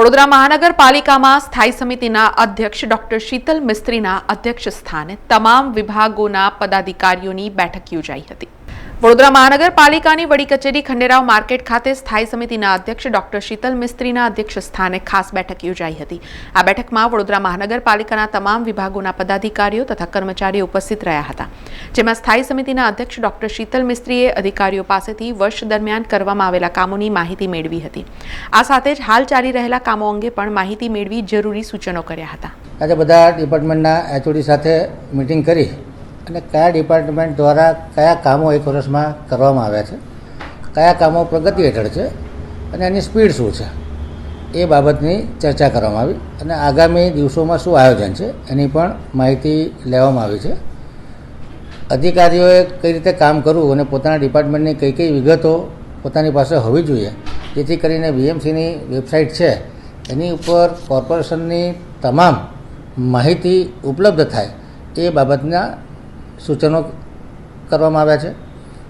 વડોદરા મહાનગરપાલિકામાં સ્થાયી સમિતિના અધ્યક્ષ ડોક્ટર શીતલ મિસ્ત્રીના અધ્યક્ષ સ્થાને તમામ વિભાગોના પદાધિકારીઓની બેઠક યોજાઈ હતી. વડોદરા મહાનગરપાલિકાની વડી કચેરી ખંડેરાવ માર્કેટ ખાતે સ્થાયી સમિતિના અધ્યક્ષ ડોક્ટર શીતલ મિસ્ત્રીના અધ્યક્ષ સ્થાને ખાસ બેઠક યોજાઈ હતી. આ બેઠકમાં વડોદરા મહાનગરપાલિકાના તમામ વિભાગોના પદાધિકારીઓ તથા કર્મચારીઓ ઉપસ્થિત રહ્યા હતા. જેમાં સ્થાયી સમિતિના અધ્યક્ષ ડોક્ટર શીતલ મિસ્ત્રીએ અધિકારીઓ પાસેથી વર્ષ દરમિયાન કરવામાં આવેલા કામોની માહિતી મેળવી હતી. આ સાથે જ હાલ ચાલી રહેલા કામો અંગે પણ માહિતી મેળવી જરૂરી સૂચનો કર્યા હતા. આજે બધા ડિપાર્ટમેન્ટના એચઓડી સાથે મિટિંગ કરી અને કયા ડિપાર્ટમેન્ટ દ્વારા કયા કામો એક વર્ષમાં કરવામાં આવ્યા છે, કયા કામો પ્રગતિ હેઠળ છે, અને એની સ્પીડ શું છે, એ બાબતની ચર્ચા કરવામાં આવી. અને આગામી દિવસોમાં શું આયોજન છે, એની પણ માહિતી લેવામાં આવી છે. અધિકારીઓએ કઈ રીતે કામ કરવું અને પોતાના ડિપાર્ટમેન્ટની કઈ કઈ વિગતો પોતાની પાસે હોવી જોઈએ, જેથી કરીને બીએમસીની વેબસાઇટ છે, એની ઉપર કોર્પોરેશનની તમામ માહિતી ઉપલબ્ધ થાય, એ બાબતના સૂચનો કરવામાં આવ્યા છે.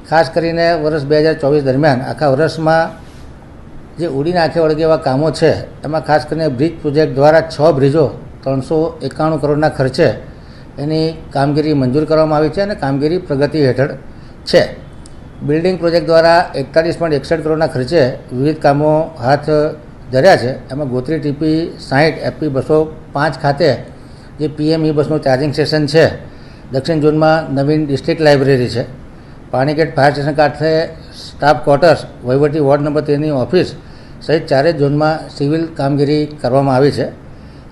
ખાસ કરીને વર્ષ બે હજાર ચોવીસ દરમિયાન આખા વર્ષમાં જે ઉડીને આંખે વળગે એવા કામો છે, એમાં ખાસ કરીને બ્રિજ પ્રોજેક્ટ દ્વારા છ બ્રિજો ત્રણસો એકાણું કરોડના ખર્ચે એની કામગીરી મંજૂર કરવામાં આવી છે અને કામગીરી પ્રગતિ હેઠળ છે. બિલ્ડિંગ પ્રોજેક્ટ દ્વારા એકતાલીસ પોઈન્ટ એકસઠ કરોડના ખર્ચે વિવિધ કામો હાથ ધર્યા છે. એમાં ગોત્રી ટીપી સાહીઠ એફપી બસો પાંચ ખાતે જે પીએમ ઈ બસનું ચાર્જિંગ સ્ટેશન છે દક્ષિણ ઝોનમાં નવીન ડિસ્ટ્રિક્ટ લાઇબ્રેરી છે. પાણીગેટ ફાયર સ્ટેશન કાંઠે સ્ટાફ ક્વાર્ટર્સ વહીવટી વોર્ડ નંબર તેરની ઓફિસ સહિત ચારેય ઝોનમાં સિવિલ કામગીરી કરવામાં આવી છે.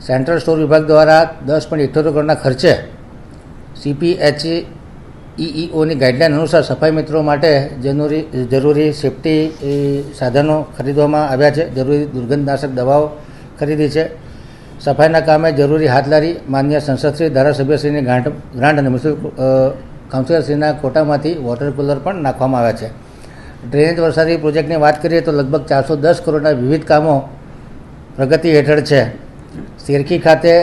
સેન્ટ્રલ સ્ટોર વિભાગ દ્વારા દસ પોઈન્ટ ઇઠ્યોતેર કરોડના ખર્ચે સીપીએચ ઈઈઓની ગાઈડલાઇન અનુસાર સફાઈ મિત્રો માટે જરૂરી જરૂરી સેફટી સાધનો ખરીદવામાં આવ્યા છે. જરૂરી દુર્ગંધનાશક દવાઓ ખરીદી છે. સફાઈના કામે જરૂરી હાથલારી માન્ય સંસદશ્રી, ધારાસભ્યશ્રીની ગ્રાન્ટ ગ્રાન્ટ અને મ્યુનિસિપલ કાઉન્સિલરશ્રીના કોટામાંથી વોટર કુલર પણ નાખવામાં આવ્યા છે. ડ્રેનેજ વરસાદી પ્રોજેક્ટની વાત કરીએ તો લગભગ ચારસો દસ કરોડના વિવિધ કામો પ્રગતિ હેઠળ છે. સિરકી ખાતે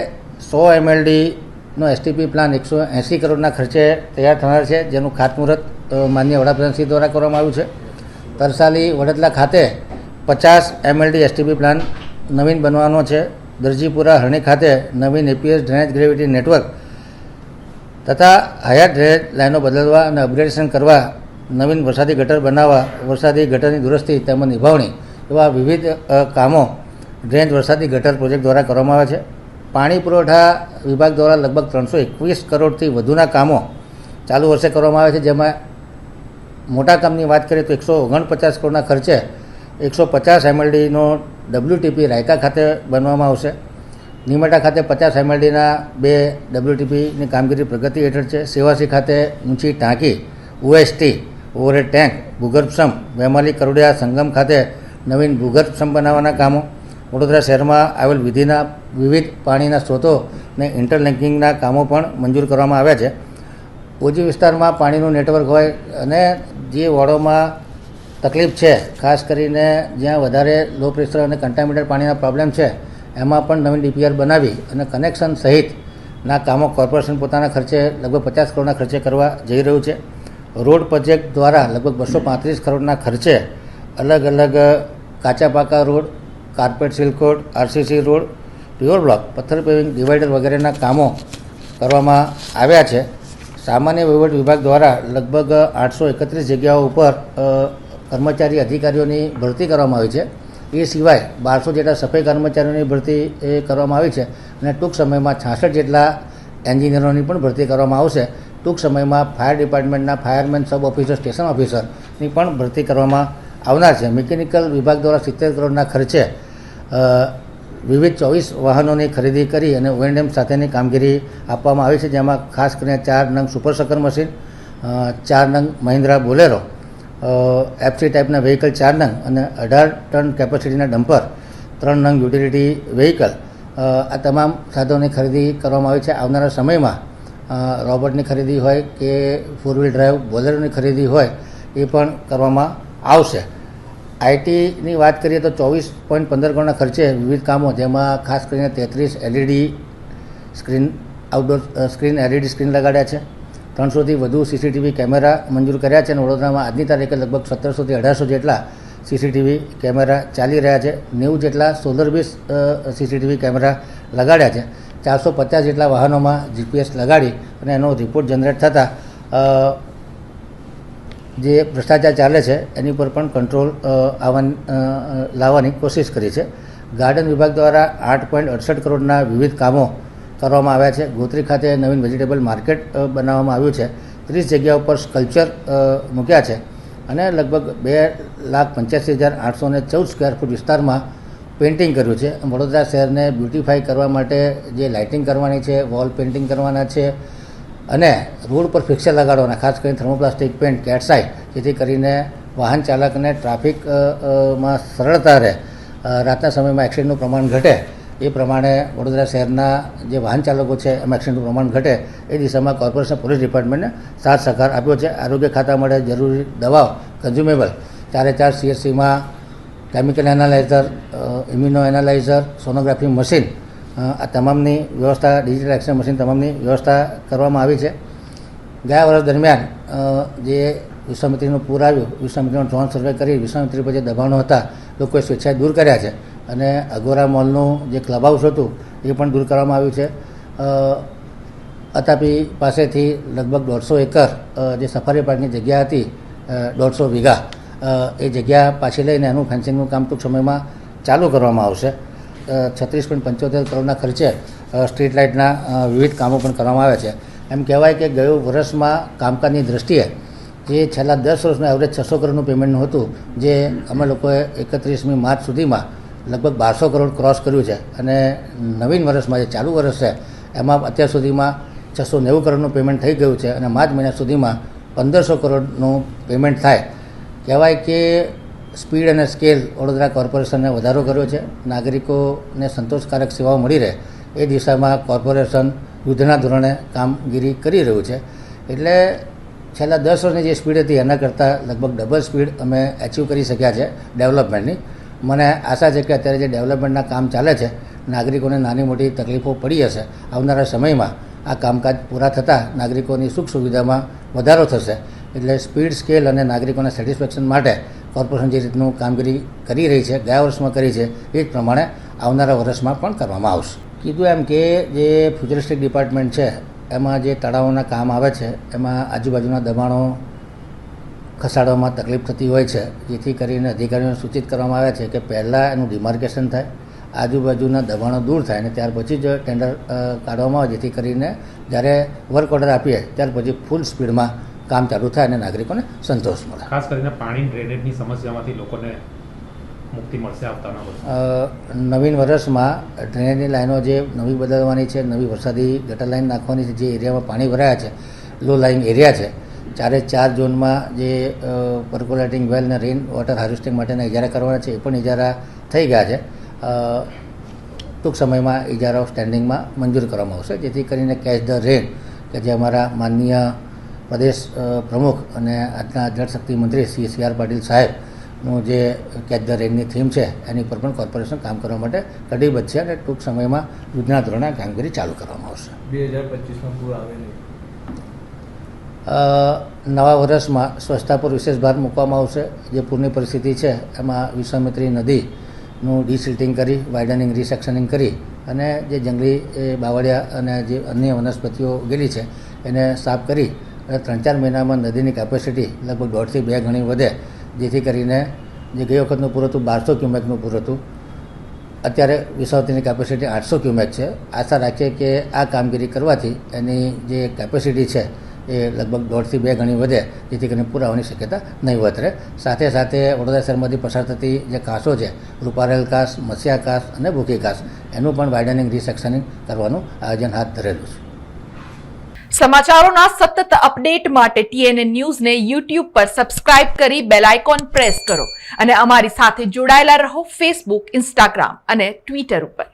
સો એમએલડીનો એસટીપી પ્લાન એકસો એંસી કરોડના ખર્ચે તૈયાર થનાર છે, જેનું ખાતમુહૂર્ત માન્ય વડાપ્રધાનશ્રી દ્વારા કરવામાં આવ્યું છે. તરસાલી વડદલા ખાતે પચાસ એમએલડી એસટીપી પ્લાન નવીન બનવાનો છે. દરજીપુરા હરણી ખાતે નવીન એપીએસ ડ્રેનેજ ગ્રેવિટી નેટવર્ક તથા હયાત ડ્રેનેજ લાઈનો બદલવા અને અપગ્રેડેશન કરવા, નવીન વરસાદી ગટર બનાવવા, વરસાદી ગટરની દુરસ્તી તેમજ નિભાવણી એવા વિવિધ કામો ડ્રેનેજ વરસાદી ગટર પ્રોજેક્ટ દ્વારા કરવામાં આવે છે. પાણી પુરવઠા વિભાગ દ્વારા લગભગ ત્રણસો એકવીસ કરોડથી વધુના કામો ચાલુ વર્ષે કરવામાં આવે છે. જેમાં મોટા કામની વાત કરીએ તો એકસો ઓગણપચાસ કરોડના ખર્ચે એકસો પચાસ એમએલડીનો ડબ્લ્યુટીપી રાયકા ખાતે બનવામાં આવશે. નિમેટા ખાતે પચાસ એમએલડીના બે ડબ્લ્યુટીપીની કામગીરી પ્રગતિ હેઠળ છે. સેવાસી ખાતે ઊંચી ટાંકી, ઓએસટી, ઓવરહેડ ટેન્ક ભૂગર્ભ સમ વેમાલી કરોડિયા સંગમ ખાતે નવીન ભૂગર્ભ સમ બનાવવાના કામો. વડોદરા શહેરમાં આવેલ વિધિના વિવિધ પાણીના સ્ત્રોતો ને ઇન્ટરલિંકિંગના કામો પણ મંજૂર કરવામાં આવ્યા છે. ઓજી વિસ્તારમાં પાણીનું નેટવર્ક હોય અને જે વોર્ડોમાં તકલીફ છે. ખાસ કરીને જ્યાં વધારે લો પ્રેશર અને કન્ટામિનેટેડ પાણીના પ્રોબ્લેમ છે, એમાં પણ નવી ડીપીઆર બનાવી અને કનેક્શન સહિતના કામો કોર્પોરેશન પોતાના ખર્ચે લગભગ પચાસ કરોડના ખર્ચે કરવા જઈ રહ્યું છે. રોડ પ્રોજેક્ટ દ્વારા લગભગ બસો પાંત્રીસ કરોડના ખર્ચે અલગ અલગ કાચા પાકા road carpet seal coat RCC road pure block પથ્થર પેવિંગ ડિવાઈડર વગેરેના કામો કરવામાં આવ્યા છે. સામાન્ય વહીવટ વિભાગ દ્વારા લગભગ આઠસો એકત્રીસ જગ્યાઓ ઉપર કર્મચારી અધિકારીઓની ભરતી કરવામાં આવી છે. એ સિવાય બારસો જેટલા સફાઈ કર્મચારીઓની ભરતી એ કરવામાં આવી છે અને ટૂંક સમયમાં છાસઠ જેટલા એન્જિનિયરોની પણ ભરતી કરવામાં આવશે. ટૂંક સમયમાં ફાયર ડિપાર્ટમેન્ટના ફાયરમેન સબ ઓફિસર, સ્ટેશન ઓફિસરની પણ ભરતી કરવામાં આવનાર છે. મિકેનિકલ વિભાગ દ્વારા સિત્તેર કરોડના ખર્ચે વિવિધ ચોવીસ વાહનોની ખરીદી કરી અને ઓએનએમ સાથેની કામગીરી આપવામાં આવી છે, જેમાં ખાસ કરીને ચાર નંગ સુપર સકર મશીન ચાર નંગ મહિન્દ્રા બોલેરો એફસી ટાઈપના વ્હીકલ ચાર નંગ અને અઢાર ટન કેપેસિટીના ડમ્પર ત્રણ નંગ યુટિલિટી વ્હીકલ આ તમામ સાધનોની ખરીદી કરવામાં આવી છે. આવનારા સમયમાં રોબોટની ખરીદી હોય કે ફોર વ્હીલ ડ્રાઈવ બોલેરોની ખરીદી હોય, એ પણ કરવામાં આવશે. આઈટીની વાત કરીએ તો ચોવીસ પોઈન્ટ પંદર કરોડના ખર્ચે વિવિધ કામો, જેમાં ખાસ કરીને તેત્રીસ LED screen outdoor screen LED screen લગાડ્યા છે. ત્રણસોથી વધુ સીસીટીવી કેમેરા મંજૂર કર્યા છે અને વડોદરામાં આજની તારીખે લગભગ સત્તરસોથી અઢારસો જેટલા સીસીટીવી કેમેરા ચાલી રહ્યા છે. નેવું જેટલા સોલર બેઝ સીસીટીવી કેમેરા લગાડ્યા છે. ચારસો પચાસ જેટલા વાહનોમાં જીપીએસ લગાડી અને એનો રિપોર્ટ જનરેટ થતાં જે ભ્રષ્ટાચાર ચાલે છે, એની પર પણ કંટ્રોલ આવવાની લાવવાની કોશિશ કરી છે. ગાર્ડન વિભાગ દ્વારા આઠ પોઈન્ટ અડસઠ કરોડના વિવિધ કામો કરવામાં આવ્યા છે. ગોત્રી ખાતે નવીન વેજીટેબલ માર્કેટ બનાવવામાં આવ્યું છે. ત્રીસ જગ્યા ઉપર સ્કલ્પચર મૂક્યા છે અને લગભગ બે લાખ પંચ્યાસી હજાર આઠસો ને ચૌદ સ્ક્વેર ફૂટ વિસ્તારમાં પેઇન્ટિંગ કર્યું છે. વડોદરા શહેરને બ્યુટિફાઈ કરવા માટે જે લાઇટિંગ કરવાની છે વોલ પેઇન્ટિંગ કરવાના છે અને રોડ પર ફિક્સર લગાડવાના ખાસ કરીને થર્મોપ્લાસ્ટિક પેન્ટ કેટસાઇડ જેથી કરીને વાહન ચાલકને ટ્રાફિક અ, અ, માં સરળતા રહે. રાતના સમયમાં એક્સિડન્ટનું પ્રમાણ ઘટે એ પ્રમાણે વડોદરા શહેરના જે વાહન ચાલકો છે, એમાં એક્સિડન્ટનું પ્રમાણ ઘટે, એ દિશામાં કોર્પોરેશન પોલીસ ડિપાર્ટમેન્ટને સાથ સહકાર આપ્યો છે. આરોગ્ય ખાતા માટે જરૂરી દવાઓ કન્ઝ્યુમેબલ ચારે ચાર સીએસસીમાં chemical analyser immuno analyser sonography machine આ તમામની વ્યવસ્થા ડિજિટલ એક્સરે મશીન તમામની વ્યવસ્થા કરવામાં આવી છે. ગયા વર્ષ દરમિયાન જે વિશ્વામિત્રીનું પૂર આવ્યું, વિશ્વામિત્રીનો ડ્રોન સર્વે કરી, વિશ્વામિત્રી પર જે દબાણો હતા, લોકોએ સ્વેચ્છાએ દૂર કર્યા છે. અને અગોરા મોલનું જે ક્લબ હાઉસ હતું, એ પણ દૂર કરવામાં આવ્યું છે. અતાપી પાસેથી લગભગ દોઢસો એકર જે સફારી પાર્કની જગ્યા હતી દોઢસો વીઘા એ જગ્યા પાછી લઈને એનું ફેન્સિંગનું કામ ટૂંક સમયમાં ચાલુ કરવામાં આવશે. છત્રીસ પોઈન્ટ પંચોતેર કરોડના ખર્ચે સ્ટ્રીટ લાઇટના વિવિધ કામો પણ કરવામાં આવ્યા છે. એમ કહેવાય કે ગયું વર્ષમાં કામકાજની દ્રષ્ટિએ, જે છેલ્લા દસ વર્ષનું એવરેજ છસો કરોડનું પેમેન્ટનું હતું, જે અમે લોકોએ એકત્રીસમી માર્ચ સુધીમાં લગભગ બારસો કરોડ ક્રોસ કર્યું છે અને નવીન વર્ષમાં જે ચાલુ વર્ષ છે, એમાં અત્યાર સુધીમાં છસો નેવું કરોડનું પેમેન્ટ થઈ ગયું છે અને માર્ચ મહિના સુધીમાં પંદરસો કરોડનું પેમેન્ટ થાય. કહેવાય કે સ્પીડ અને સ્કેલ વડોદરા કોર્પોરેશને વધારો કર્યો છે, નાગરિકોને સંતોષકારક સેવાઓ મળી રહે એ દિશામાં કોર્પોરેશન યુદ્ધના ધોરણે કામગીરી કરી રહ્યું છે. એટલે છેલ્લા દસ વર્ષની જે સ્પીડ હતી એના કરતાં લગભગ ડબલ સ્પીડ અમે એચીવ કરી શક્યા છે ડેવલપમેન્ટની. મને આશા છે કે અત્યારે જે ડેવલપમેન્ટના કામ ચાલે છે, નાગરિકોને નાની મોટી તકલીફો પડી હશે, આવનારા સમયમાં આ કામકાજ પૂરા થતાં નાગરિકોની સુખ સુવિધામાં વધારો થશે. એટલે સ્પીડ, સ્કેલ અને નાગરિકોના સેટિસ્ફેક્શન માટે કોર્પોરેશન જે રીતનું કામગીરી કરી રહી છે, ગયા વર્ષમાં કરી છે, એ જ પ્રમાણે આવનારા વર્ષમાં પણ કરવામાં આવશે. કીધું એમ કે જે ફ્યુચરિસ્ટિક ડિપાર્ટમેન્ટ છે, એમાં જે તળાવોના કામ આવે છે, એમાં આજુબાજુના દબાણો ખસાડવામાં તકલીફ થતી હોય છે જેથી કરીને અધિકારીઓને સૂચિત કરવામાં આવ્યા છે કે પહેલાં એનું ડિમાર્કેશન થાય આજુબાજુના દબાણો દૂર થાય અને ત્યાર પછી જ ટેન્ડર કાઢવામાં આવે જેથી કરીને જ્યારે વર્ક ઓર્ડર આપીએ ત્યાર પછી ફૂલ સ્પીડમાં કામ ચાલુ થાય અને નાગરિકોને સંતોષ મળે. ખાસ કરીને પાણી ડ્રેનેજની સમસ્યામાંથી લોકોને મુક્તિ મળશે આવતાના નવીન વર્ષમાં ડ્રેનેજની લાઈનો જે નવી બદલવાની છે નવી વરસાદી ગટર લાઈન નાખવાની છે જે એરિયામાં પાણી ભરાયા છે લો લાઇન એરિયા છે ચારે ચાર ઝોનમાં જે પર્કોલેટિંગ વેલ અને રેઇન વોટર હાર્વેસ્ટિંગ માટેના ઇજારા કરવાના છે, એ પણ ઇજારા થઈ ગયા છે. ટૂંક સમયમાં ઇજારાઓ સ્ટેન્ડિંગમાં મંજૂર કરવામાં આવશે, જેથી કરીને કેચ ધ રેન કે જે અમારા માનનીય પ્રદેશ પ્રમુખ અને આજના જળશક્તિ મંત્રી શ્રી સી આર પાટીલ સાહેબનું જે કેચ ધ રેનની થીમ છે, એની પર પણ કોર્પોરેશન કામ કરવા માટે કટિબદ્ધ છે અને ટૂંક સમયમાં યુદ્ધના ધોરણે કામગીરી ચાલુ કરવામાં આવશે. બે હજાર પચીસમાં પૂર આવે નહીં. નવા વર્ષમાં સ્વચ્છતા પર વિશેષ ભાર મૂકવામાં આવશે. જે પૂરની પરિસ્થિતિ છે, એમાં વિશ્વામિત્રી નદીનું ડિસિલ્ટિંગ કરી, વાઇડનિંગ, રિસેક્શનિંગ કરી અને જે જંગલી બાવળિયા અને જે અન્ય વનસ્પતિઓ ઉગેલી છે, એને સાફ કરી અને ત્રણ ચાર મહિનામાં નદીની કેપેસિટી લગભગ દોઢથી બે ગણી વધે, જેથી કરીને જે ગઈ વખતનું પૂર હતું, બારસો ક્યુમેકનું પૂર હતું. અત્યારે વિસાવતીની કેપેસિટી આઠસો ક્યુમેક છે. આશા રાખીએ કે આ કામગીરી કરવાથી એની જે કેપેસિટી છે એ લગભગ દોઢથી બે ગણી વધે, જેથી કરીને પુરાવાની શક્યતા નહીવત રહે. સાથે સાથે વડોદરા શહેરમાંથી પસાર થતી જે કાસો છે, રૂપારેલ કાસ મસિયા કાસ અને ભૂખી કાસ એનું પણ વાઇડનિંગ રિસેક્શનિંગ કરવાનું આયોજન હાથ ધરેલું છે. સમાચારોના સતત અપડેટ માટે ટીએનએ ન્યૂઝને યુટ્યુબ પર સબસ્ક્રાઇબ કરી બેલ આઇકોન પ્રેસ કરો અને અમારી સાથે જોડાયેલા રહો ફેસબુક ઇન્સ્ટાગ્રામ અને ટ્વિટર ઉપર.